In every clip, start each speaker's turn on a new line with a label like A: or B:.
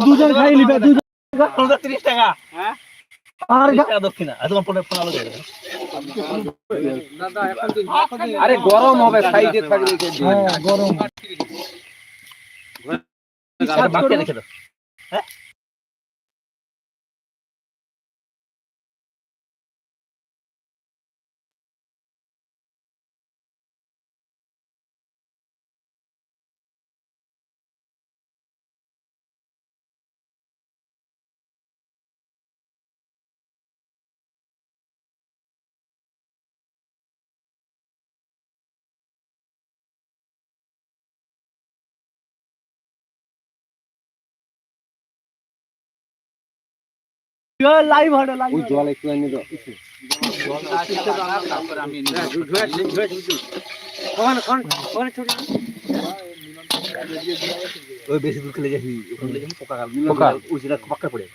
A: দুজন খাই নিবে দুজন
B: তিরিশ টাকা হ্যাঁ
A: আর
C: গরম হবে সাইডে থাকলে?
A: হ্যাঁ গরম
D: রেখে দাও
A: লাইভ হটে লাইভ
C: ওই জল একটু এনে দাও।
B: ওখানে ওখানে ওখানে ছোট?
D: ওই বেশি দূর খেলে যাবি ওখানে গেলে পোকা
C: পোকা।
D: ওই যেটা পাক্কা পড়ে।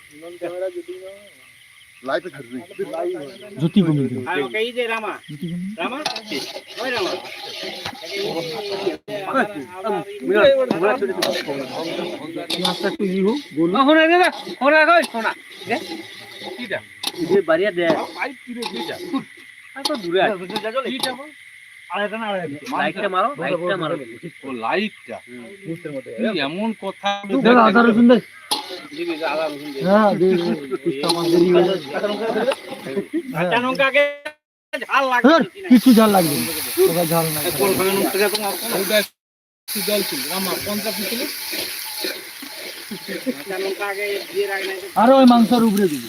A: জ্যোতি কমি
B: আর ওকে এই যে রামা রামা ওই রামা দূরে আছে
C: এমন কথা
A: আদা রসুন হ্যাঁ কিছু ঝাল লাগবে ঝাল না।
C: জল ছিল। আমার পঞ্চাশ ছিল
B: কাঁচা লঙ্কাকে দিয়ে রাখ নাই তো।
A: আর ওই মাংসের উপরে দিবি।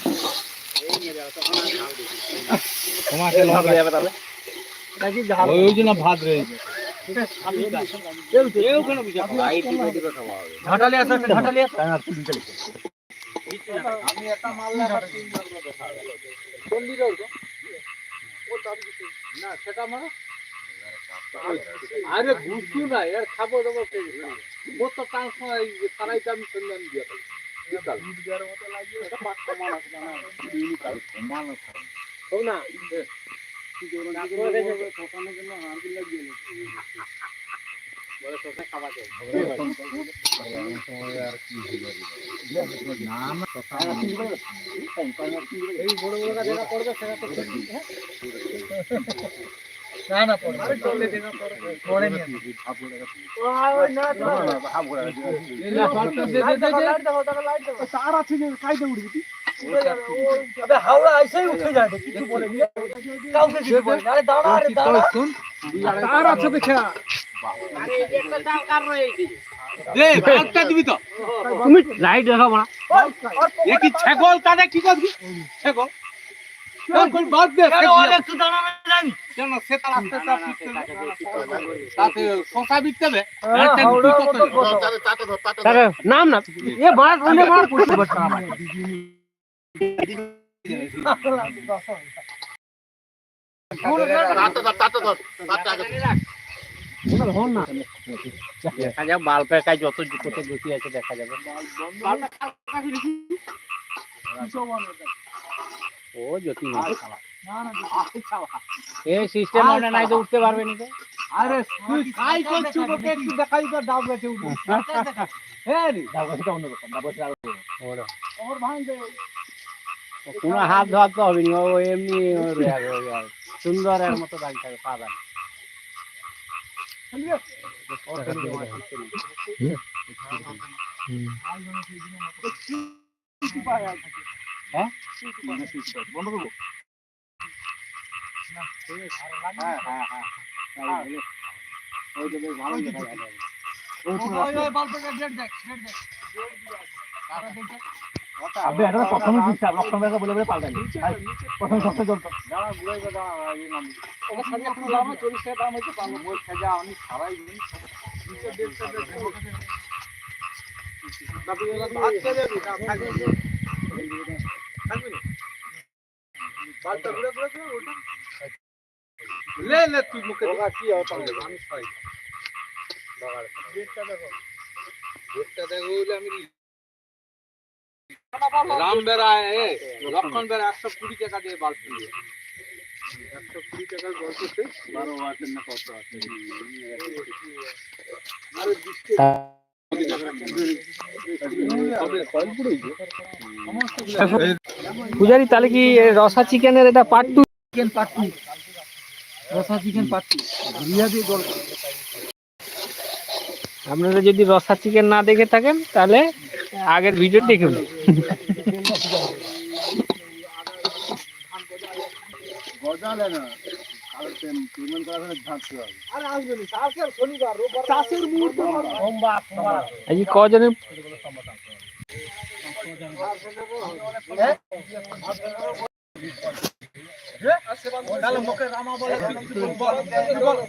B: এই
C: ভাত রয়েছে
D: লিখে
A: আমি একটা মাল না সেটা মারো আরে ঘুষু না এর খাব দেবো ও তো তার সারাই আমি সন্ধান দিয়ে হোক না না না পড়ে না কাইতে উঠবি। তুই হাওড়া আইসেই উঠে যাবে কিছু বলে কাউকে কিছু বলে আরে দাঁড়া আরে দাঁড়া। আছে দেখা
B: তুমি লাইট দেখাবো না।
C: কানে কি করবি? ছাগল?
B: নাম না। এ দেখা যাক বাল্বের কাজ যত কোথায় গতি আছে দেখা যাবে ও জ্যোতি এই সিস্টেম মনে নাই তো উঠতে পারবে নি
A: আরে দেখাই তো ডাব গাছে হ্যাঁ ভাঙ দে
B: কোনো হাত ধোয়াতে হবে না ও এমনি। সুন্দর এর মতো দাঁড়িয়ে থাকে, পা দাঁড়িয়ে। ভালো দেখা
A: দেখ দেখ
D: আবে এটা প্রথমে দিচ্ছে লক্ষণ বেলা বলে বলে পাল্টাই প্রথম
A: একটু ঘুরে ওটা লে লে তুই মুখে কি হবে আমি খাই দেখো দেখো আমি
C: রাম বেড়া লক্ষণ বেড়া একশো কুড়ি টাকা দিয়ে বাল্ব দিয়ে একশো কুড়ি টাকার গল্পতে বারো ওয়াটের না কত আছে?
B: পূজারি তাহলে কি রসা চিকেনের এটা পার্ট টু
A: চিকেন পাট্টু রসা চিকেন পাট্টু রিয়া দিয়ে গল্প
B: আপনারা যদি রসা চিকেন না দেখে থাকেন তাহলে আগের ভিডিও দেখুন। কজনের
A: বলে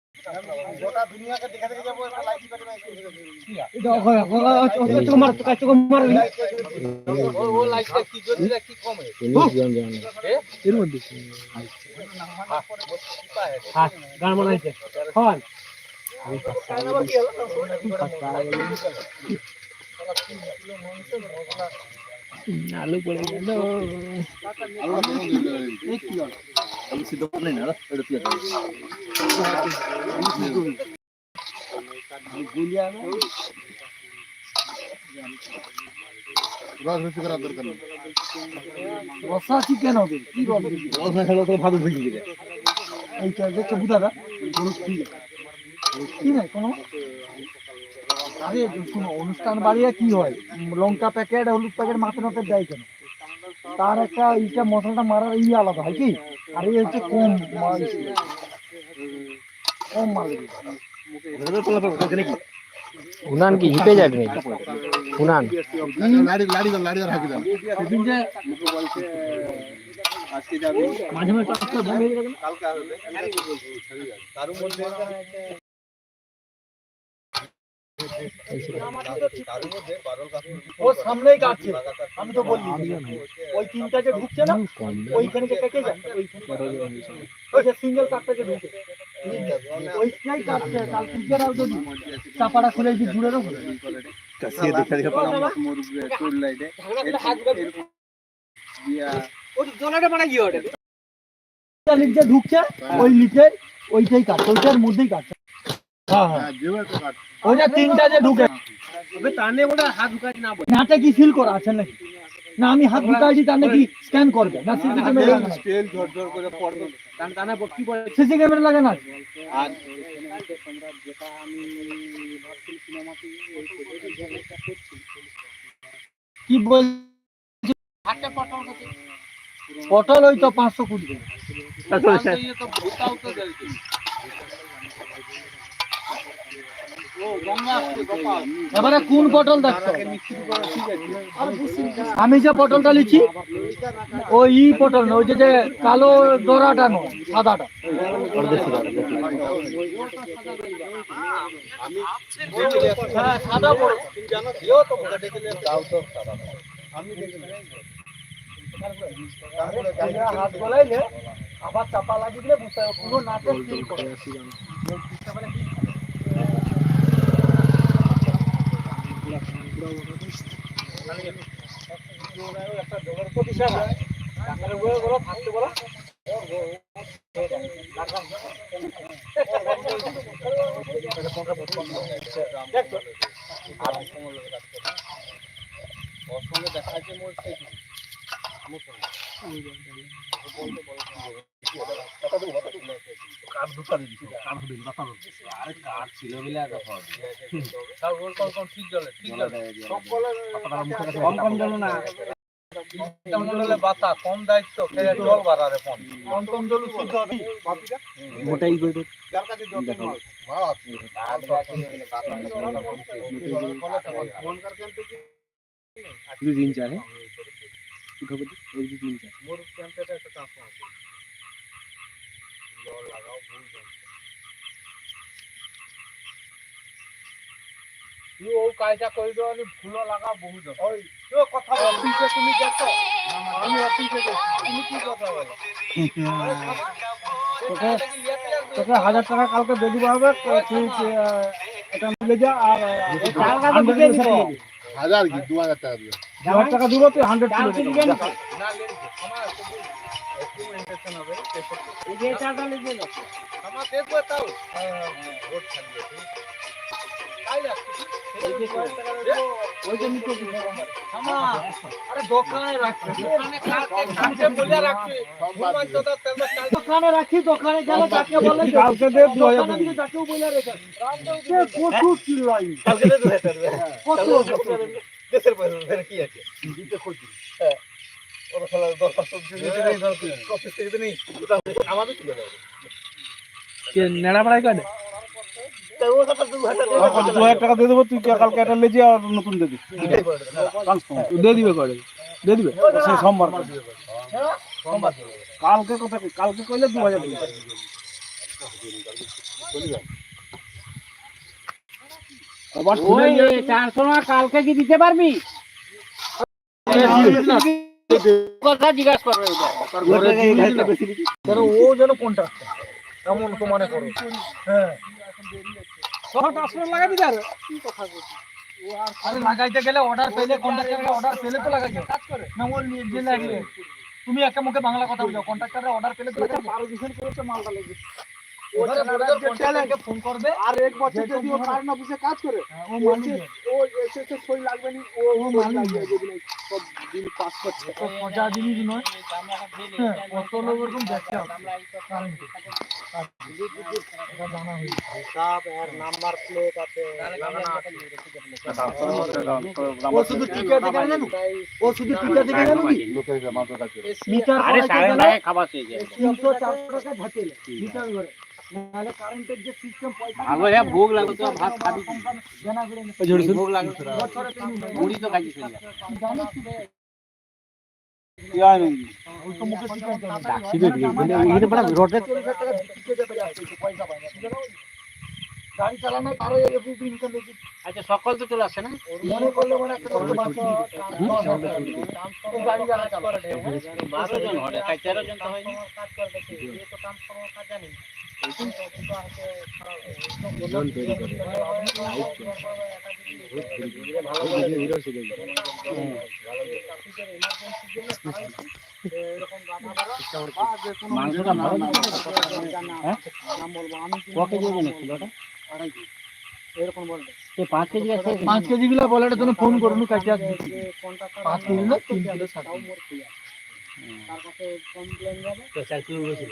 C: কি যদি কি কমে
B: এর মধ্যে। গান বানাইছে। হন। আলু পড়ে গেল।
A: অনুষ্ঠান বাড়িতে কি হয় লঙ্কা প্যাকেট হলুদ প্যাকেট মাথা মাথা দেয় কেন তার একটা এইটা মশলাটা মারার ইয়ে আলাদা হয় কি আর এই হচ্ছে কম
B: উনান কি হিপে যাবে নাকি উনান।
A: সেদিন যে
C: আজকে যাবে
A: মাঝে মাঝে
C: কালকে আসবে তার মধ্যে
A: সামনেই কাটছে আমি ওই তিনটা ঢুকছে ওইখানে সিঙ্গেল কাটটা যে ঢুকে ঢুকছে ওই ওইটাই মধ্যেই কাটছে হ্যাঁ হ্যাঁ ওইটা তিনটা যে ঢুকে
B: ওটা হাত
A: কি ফিল করা আছে নাকি না আমি হাত ঢুকাইছি তার নাকি স্ক্যান করবে। না সিসি ক্যামেরা
C: করে পড়বে।
B: কারণ কি
A: সিসি ক্যামেরা লাগে না।
C: আর যেটা আমি ভাবছি সিনেমাতে
A: কি বল পটল পটল ওই তো পাঁচশো কুড়ি
C: তো তো
A: এবারে কোন পটল
C: আছে
A: আমি যে পটলটা লিখি, ওই পটল না ওই যে কালো দোরাটা নয়, সাদাটা। হ্যাঁ। হাত গলাইলে আবার চাপা লাগিয়ে দিলে বুঝতে পুরো নাচের ফিল করে
C: ওর সঙ্গে দেখা যাচ্ছে মোর সেই
D: করে দিছি কান হবে না তার আরে কার
B: ছিল বলে এত ফল
D: সব গোল কম কম ঠিক জলে ঠিক জলে সব কলে
C: কম কম জলে না
B: ওটাই করে
C: কিছু
B: দিন চায় উঠাবো দিন চায়
D: মোর ক্যাম্পটা একটা চাপ আছে জল লাগাও তুই ও কাজটা করে দেওয়া ফুল লাগাও বহু ওই তুই কথা বল।
C: অফিসে তুমি আমি অফিসে তুমি কি কথা বলো?
D: তোকে
C: তোকে হাজার টাকা কালকে দিয়ে দিতে হবে। তুই এটা মিলে যা আর হান্ড্রেড
E: হাজার কি? দু হাজার টাকা দিবে
C: দু হাজার টাকা দিব তুই হান্ড্রেড কিলো দিবি।
D: না আমার
B: এই যে লিখে দাও
D: দেখব তাও। ভোট খালি আছে। তাই রাখছি। দোকানে চাল
B: রাখি দোকানে গেলে যাকে বলে যাকেও বলে রেখে
C: প্রচুর চিল্লাই
D: দেশের পয়সা কি আছে হ্যাঁ ওরা খেলা দশ পাঁচ নেই কফি থেকে নেই আমাদের
C: নেড়া পাড়াই কাটে
D: দু হাজার
C: টাকা দিয়ে দেবো তুই কালকে লেজি আর নতুন দিয়ে দিবি। দিয়ে দিবে। করে। দিয়ে দিবে? সে সোমবার কালকে কথা কি? কালকে কইলে দু হাজার
B: চারশো টাকা কালকে কি দিতে পারবি? কথা জিজ্ঞাসা করবে
C: ও যেন কোনটা? এমন তো মনে করো। হ্যাঁ। লাগাবি তার আরে। লাগাইতে গেলে অর্ডার পেলে অর্ডার পেলে তো কাজ করে। না ওর নিজে লাগলে তুমি একে মুখে বাংলা কথা বলো। কন্ট্রাক্টরের অর্ডার পেলে তো বারো দিন করেছে মালটা লেগে। ফোন করবে। আর এক বছর যদি ও কারণ অফিসে কাজ করে ও মালিক। ও এসে তো সই লাগবে না ও ও মালিক। সব দিন পাস করছে। মজা জিনিস নয়। হ্যাঁ কত লোক এরকম দেখতে হবে কারেন্টে নাম্বার প্লেট আছে ও শুধু টিকা দেখে জানো ও শুধু টিকা দেখে জানো কি মিটার
B: আরে সাড়ে খাবার শেষ হয়ে গেছে।
C: তিনশো চারশো টাকা ঝাঁকেলে মিটার করে। নাহলে কারেন্টের যে সিস্টেম পয়সা
B: ভালো হ্যাঁ ভোগ লাগল তো ভাত খাবি ভোগ লাগল মুড়ি তো খাইছিস আচ্ছা সকাল তো চলে আসে না?
C: মনে করলে মনে
B: মাংসটা ক কেজি না কিলোটা
C: এরকম বলবে
B: সে পাঁচ কেজি আছে
C: পাঁচ কেজি গুলা বলে এটা তুমি ফোন করুন কাছে আসবে কেজি। না তিন কিলো ষাট
B: চার কিলো ছিল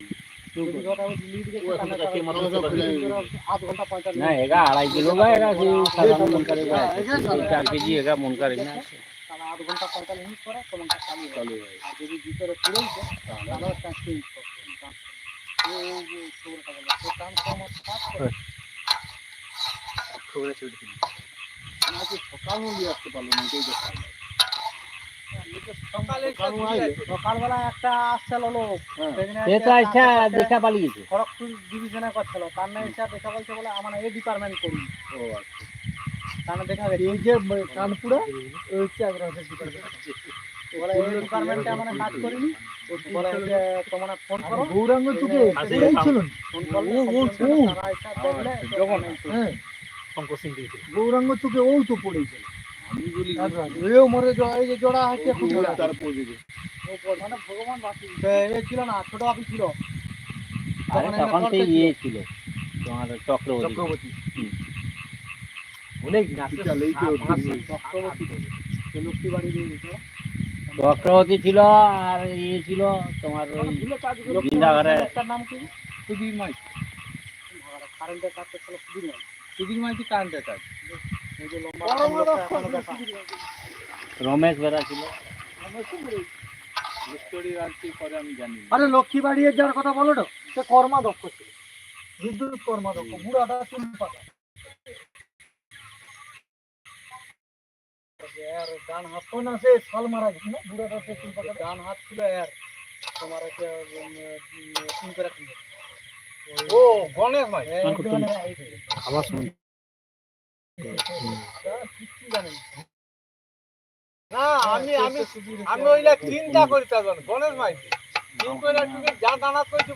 B: আড়াই কিলো চার কেজি এগা মন করে না
C: আধ ঘণ্টা পঁয়তাল্লিশ মিনিট করে তোমাকে চালু চালু আর যদি ভিতরে পুরোইছে তাহলে একটা চেঞ্জ সকাল আসতে পারল না দেখা সকালবেলা একটা আসছিল লোক।
B: সে তো আচ্ছা দেখা পালিয়েছে।
C: খড়গপুর ডিভিশনে করছিল। তার না এসে দেখা বলছে বলে আমার এই ডিপার্টমেন্ট করুন। তাহলে দেখা গেছে এই যে কানপুরে? হচ্ছে বলে এই ডিপার্টমেন্টে আমরা কাজ করিনি। বলে যে তোমরা ফোন করো। গৌরাঙ্গ চুকে ফোন করলে তারা এসে যখন হ্যাঁ।
A: শঙ্কর সিং
C: গৌরাঙ্গ চোখে ও তো পড়েছে।
D: আমি বলি
C: এও মরে এই যে জোড়া
E: তার
C: মানে ভগবান বাঁচিয়ে এ ছিল না ছোট আপি ছিল। তখন
B: তখন সেই ইয়ে ছিল। তোমার চক্রবর্তী।
A: চক্রবর্তী। অনেক
E: চালেই তো
C: চক্রবর্তী। লক্ষ্মী বাড়ি দিয়ে
B: চক্রবর্তী ছিল আর ইয়ে ছিল তোমার ওই বৃন্দাঘরে
C: নাম কি?
D: সুধীর মাই
C: কারেন্টের কাজ সুধীর ভাই।
D: সুধীর মাইতি কারেন্টের কাজ
B: রমেশ বেরা ছিল।
D: আর।
C: আরে লক্ষ্মী বাড়ি যার কথা বলো তো সে কর্মা দক্ষ ছিল। বিদ্যুৎ কর্মা দক্ষ বুড়াটা চুল পাতা। আর ডান হাত তো না সে শাল মারা গেছে না? বুড়াটা সে চুল পাতা। ডান হাত ছিল এর তোমার একটা চুল করে
D: ও গণেশ মাই
B: আবার শুন
C: কিচ্ছু জানেন
D: না আমি আমি আমি ওইটা চিন্তা করি তখন গণেশ মাইতি চিন্তা যা দানা করেছি